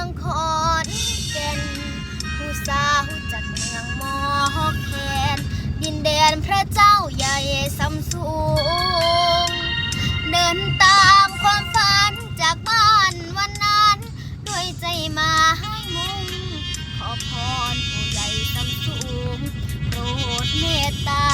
องขอนเก่นผู้สาวจากเมืองมอแคนดินแดนพระเจ้าใหญ่สัมสูง เดินตามความฝันจากบ้านวันนั้น ด้วยใจมาให้มุ่ง ขอพรผู้ใหญ่สัมสูง โปรดเมตตา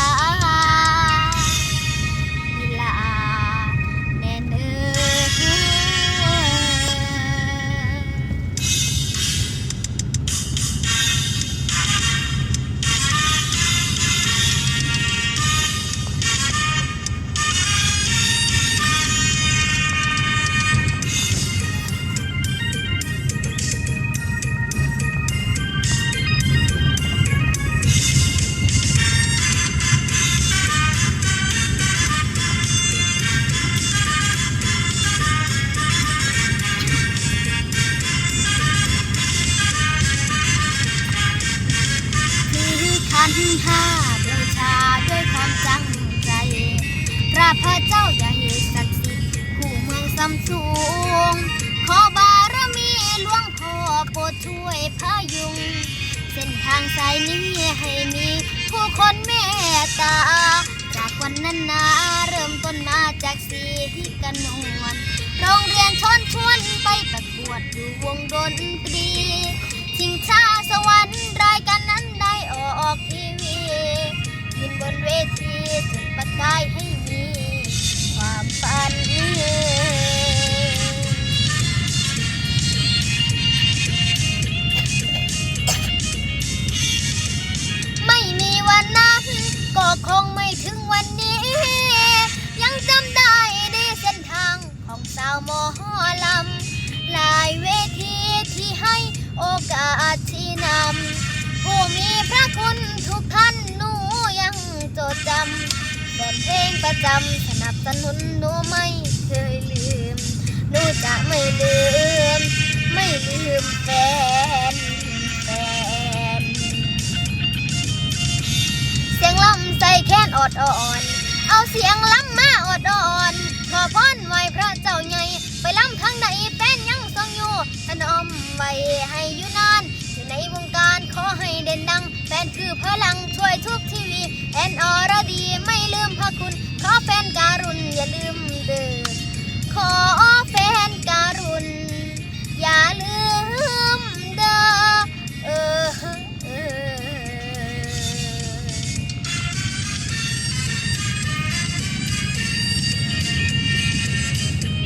ขันห้าบูชาด้วยความจังใจ พระพระเจ้าใหญ่ศักดิ์สิทธิ์คู่เมืองสำสูง ขอบารมีหลวงพ่อโปรดช่วยพายุง เส้นทางสายนี้ให้มีผู้คนเมตตา จากวันนั้นนาเริ่มต้นมาจากสีที่กันนวลโรงเรียนชนชวนไปประกวดอยู่วงดนต คงไม่ถึงวันนี้ ยังจำได้ในเส้นทางของสาวหมอลำหลายเวทีที่ให้โอกาสที่นำผู้มีพระคุณทุกท่านหนูยังจดจำแฟนเพลงประจำสนับสนุนหนูไม่เคยลืมหนูจะไม่ลืม ใส่แค้นอดอ่อน เอาเสียงล้ำมาอดอ่อนขอพรไหวพระเจ้าใหญ่ไปล้ำทางใดเป็นยังทรงอยู่ถนอมไว้ให้อยู่นานอยู่ในวงการขอให้เด่นดังแฟนคือพลังช่วยทุกทีวีแอนอรดีไม่ลืมพระคุณ ขอแฟนการุณอย่าลืมเด้อ